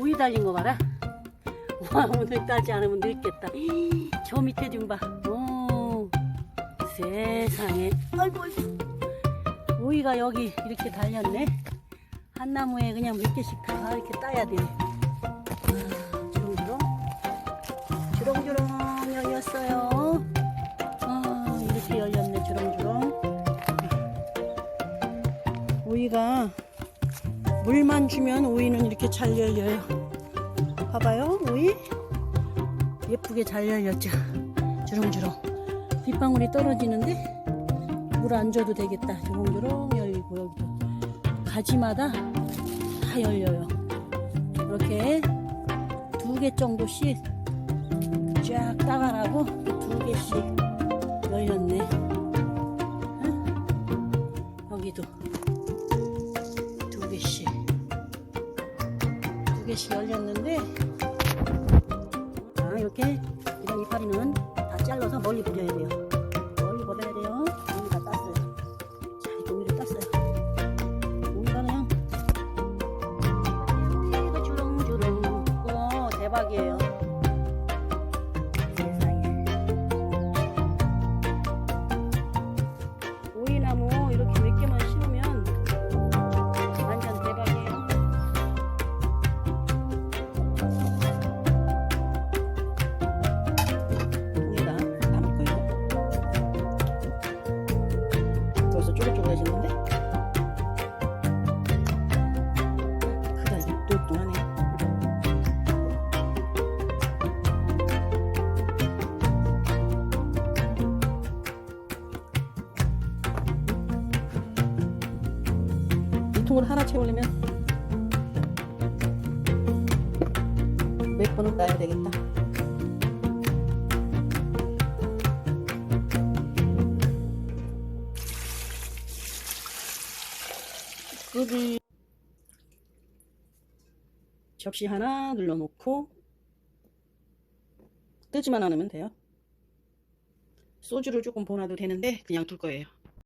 오이 달린 거 봐라. 와, 오늘 따지 않으면 늙겠다. 저 밑에 좀 봐. 오, 세상에. 아이고, 아이고. 오이가 여기 이렇게 달렸네. 한 나무에 그냥 몇 개씩 다 이렇게 따야 돼. 아, 주렁주렁. 주렁주렁 열렸어요. 아, 이렇게 열렸네, 주렁주렁. 오이가 물만 주면 오이는 이렇게 잘 열려요. 봐봐요, 오이. 예쁘게 잘 열렸죠. 주렁주렁. 빗방울이 떨어지는데 물 안 줘도 되겠다. 주렁주렁 열리고 여기도 가지마다 다 열려요. 이렇게 두 개 정도씩 쫙 따가라고 두 개씩 열렸네. 응? 여기도 개씩 열렸는데 자 이렇게 이런 이파리는 다 잘라서 멀리 버려야 돼요. 멀리 버려야 돼요. 오이 다 땄어요. 자 이렇게 오이를 땄어요. 오이가 그냥 주렁주렁 와 대박이에요. 벌써 쪼글쪼글해졌는데? 크다 이게 뚱뚱하네. 이 통을 하나 채우려면 몇 번은 따야 되겠다. 끄기 접시 하나 눌러놓고 뜨지만 않으면 돼요. 소주를 조금 보놔도 되는데 그냥 둘 거예요.